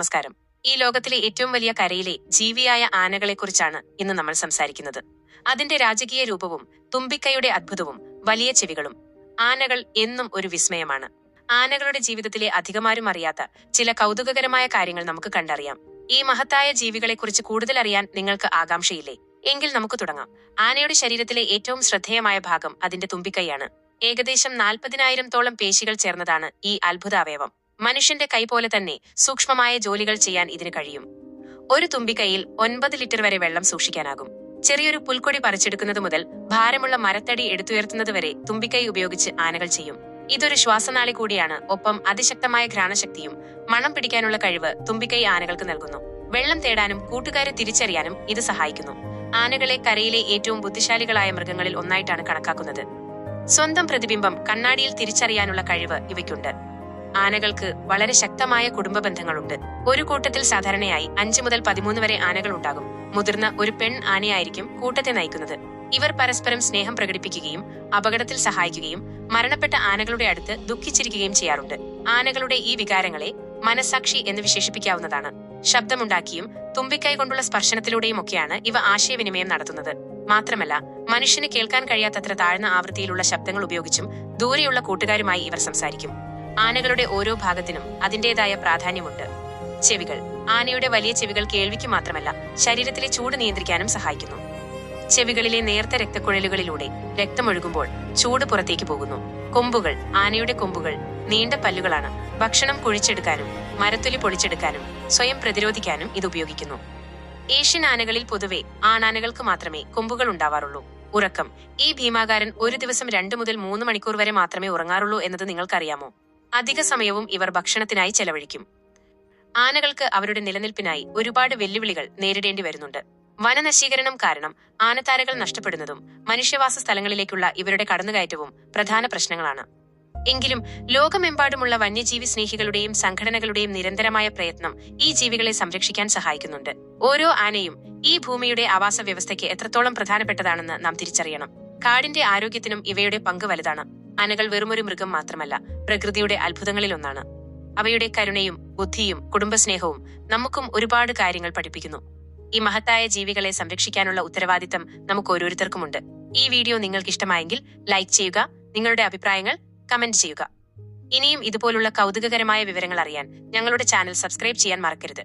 നമസ്കാരം. ഈ ലോകത്തിലെ ഏറ്റവും വലിയ കരയിലെ ജീവിയായ ആനകളെക്കുറിച്ചാണ് ഇന്ന് നമ്മൾ സംസാരിക്കുന്നത്. അതിന്റെ രാജകീയ രൂപവും തുമ്പിക്കൈയുടെ അത്ഭുതവും വലിയ ചെവികളും. ആനകൾ എന്നും ഒരു വിസ്മയമാണ്. ആനകളുടെ ജീവിതത്തിലെ അധികമാരും അറിയാത്ത ചില കൗതുകകരമായ കാര്യങ്ങൾ നമുക്ക് കണ്ടറിയാം. ഈ മഹത്തായ ജീവികളെക്കുറിച്ച് കൂടുതൽ അറിയാൻ നിങ്ങൾക്ക് ആകാംക്ഷയില്ലേ? എങ്കിൽ നമുക്ക് തുടങ്ങാം. ആനയുടെ ശരീരത്തിലെ ഏറ്റവും ശ്രദ്ധേയമായ ഭാഗം അതിന്റെ തുമ്പിക്കൈയാണ്. ഏകദേശം നാൽപ്പതിനായിരത്തോളം പേശികൾ ചേർന്നതാണ് ഈ അത്ഭുത അവയവം മനുഷ്യന്റെ കൈ പോലെ തന്നെ സൂക്ഷ്മമായ ജോലികൾ ചെയ്യാൻ ഇതിന് കഴിയും. ഒരു തുമ്പിക്കൈയിൽ ഒൻപത് ലിറ്റർ വരെ വെള്ളം സൂക്ഷിക്കാനാകും. ചെറിയൊരു പുൽക്കൊടി പറിച്ചെടുക്കുന്നത് മുതൽ ഭാരമുള്ള മരത്തടി എടുത്തുയർത്തുന്നത് വരെ തുമ്പിക്കൈ ഉപയോഗിച്ച് ആനകൾ ചെയ്യും. ഇതൊരു ശ്വാസനാളി കൂടിയാണ്. ഒപ്പം അതിശക്തമായ ഘ്രാണശക്തിയും മണം പിടിക്കാനുള്ള കഴിവ് തുമ്പിക്കൈ ആനകൾക്ക് നൽകുന്നു. വെള്ളം തേടാനും കൂട്ടുകാരെ തിരിച്ചറിയാനും ഇത് സഹായിക്കുന്നു. ആനകളെ കരയിലെ ഏറ്റവും ബുദ്ധിശാലികളായ മൃഗങ്ങളിൽ ഒന്നായിട്ടാണ് കണക്കാക്കുന്നത്. സ്വന്തം പ്രതിബിംബം കണ്ണാടിയിൽ തിരിച്ചറിയാനുള്ള കഴിവ് ഇവയ്ക്കുണ്ട്. ആനകൾക്ക് വളരെ ശക്തമായ കുടുംബ ബന്ധങ്ങളുണ്ട് ഒരു കൂട്ടത്തിൽ സാധാരണയായി അഞ്ചു മുതൽ പതിമൂന്ന് വരെ ആനകൾ ഉണ്ടാകും. മുതിർന്ന ഒരു പെൺ ആനയായിരിക്കും കൂട്ടത്തെ നയിക്കുന്നത്. ഇവർ പരസ്പരം സ്നേഹം പ്രകടിപ്പിക്കുകയും അപകടത്തിൽ സഹായിക്കുകയും മരണപ്പെട്ട ആനകളുടെ അടുത്ത് ദുഃഖിച്ചിരിക്കുകയും ചെയ്യാറുണ്ട്. ആനകളുടെ ഈ വികാരങ്ങളെ മനസാക്ഷി എന്ന് വിശേഷിപ്പിക്കാവുന്നതാണ്. ശബ്ദമുണ്ടാക്കിയും തുമ്പിക്കൈ കൊണ്ടുള്ള സ്പർശനത്തിലൂടെയും ഒക്കെയാണ് ഇവ ആശയവിനിമയം നടത്തുന്നത്. മാത്രമല്ല മനുഷ്യന് കേൾക്കാൻ കഴിയാത്തത്ര താഴ്ന്ന ആവൃത്തിയിലുള്ള ശബ്ദങ്ങൾ ഉപയോഗിച്ചും ദൂരെയുള്ള കൂട്ടുകാരുമായി ഇവർ സംസാരിക്കും. ആനകളുടെ ഓരോ ഭാഗത്തിനും അതിന്റേതായ പ്രാധാന്യമുണ്ട്. ചെവികൾ. ആനയുടെ വലിയ ചെവികൾ കേൾവിക്ക് മാത്രമല്ല ശരീരത്തിലെ ചൂട് നിയന്ത്രിക്കാനും സഹായിക്കുന്നു. ചെവികളിലെ നേർത്ത രക്തക്കുഴലുകളിലൂടെ രക്തമൊഴുകുമ്പോൾ ചൂട് പുറത്തേക്ക് പോകുന്നു. കൊമ്പുകൾ. ആനയുടെ കൊമ്പുകൾ നീണ്ട പല്ലുകളാണ്. ഭക്ഷണം കുഴിച്ചെടുക്കാനും മരത്തൊലി പൊളിച്ചെടുക്കാനും സ്വയം പ്രതിരോധിക്കാനും ഇത് ഉപയോഗിക്കുന്നു. ഏഷ്യൻ ആനകളിൽ പൊതുവെ ആണാനകൾക്ക് മാത്രമേ കൊമ്പുകൾ ഉണ്ടാവാറുള്ളൂ. ഉറക്കം. ഈ ഭീമാകാരൻ ഒരു ദിവസം രണ്ടു മുതൽ മൂന്ന് മണിക്കൂർ വരെ മാത്രമേ ഉറങ്ങാറുള്ളൂ എന്നത് നിങ്ങൾക്കറിയാമോ? അധിക സമയവും ഇവർ ഭക്ഷണത്തിനായി ചെലവഴിക്കും. ആനകൾക്ക് അവരുടെ നിലനിൽപ്പിനായി ഒരുപാട് വെല്ലുവിളികൾ നേരിടേണ്ടി വരുന്നുണ്ട്. വനനശീകരണം കാരണം ആനത്താരകൾ നഷ്ടപ്പെടുന്നതും മനുഷ്യവാസ സ്ഥലങ്ങളിലേക്കുള്ള ഇവരുടെ കടന്നുകയറ്റവും പ്രധാന പ്രശ്നങ്ങളാണ്. എങ്കിലും ലോകമെമ്പാടുമുള്ള വന്യജീവി സ്നേഹികളുടെയും സംഘടനകളുടെയും നിരന്തരമായ പ്രയത്നം ഈ ജീവികളെ സംരക്ഷിക്കാൻ സഹായിക്കുന്നുണ്ട്. ഓരോ ആനയും ഈ ഭൂമിയുടെ ആവാസ വ്യവസ്ഥയ്ക്ക് എത്രത്തോളം പ്രധാനപ്പെട്ടതാണെന്ന് നാം തിരിച്ചറിയണം. കാടിന്റെ ആരോഗ്യത്തിനും ഇവയുടെ പങ്ക് വലുതാണ്. ആനകൾ വെറുമൊരു മൃഗം മാത്രമല്ല പ്രകൃതിയുടെ അത്ഭുതങ്ങളിലൊന്നാണ് അവയുടെ കരുണയും ബുദ്ധിയും കുടുംബസ്നേഹവും നമുക്കും ഒരുപാട് കാര്യങ്ങൾ പഠിപ്പിക്കുന്നു. ഈ മഹത്തായ ജീവികളെ സംരക്ഷിക്കാനുള്ള ഉത്തരവാദിത്തം നമുക്ക് ഓരോരുത്തർക്കുമുണ്ട്. ഈ വീഡിയോ നിങ്ങൾക്ക് ഇഷ്ടമായെങ്കിൽ ലൈക്ക് ചെയ്യുക നിങ്ങളുടെ അഭിപ്രായങ്ങൾ കമന്റ് ചെയ്യുക. ഇനിയും ഇതുപോലുള്ള കൗതുകകരമായ വിവരങ്ങൾ അറിയാൻ ഞങ്ങളുടെ ചാനൽ സബ്സ്ക്രൈബ് ചെയ്യാൻ മറക്കരുത്.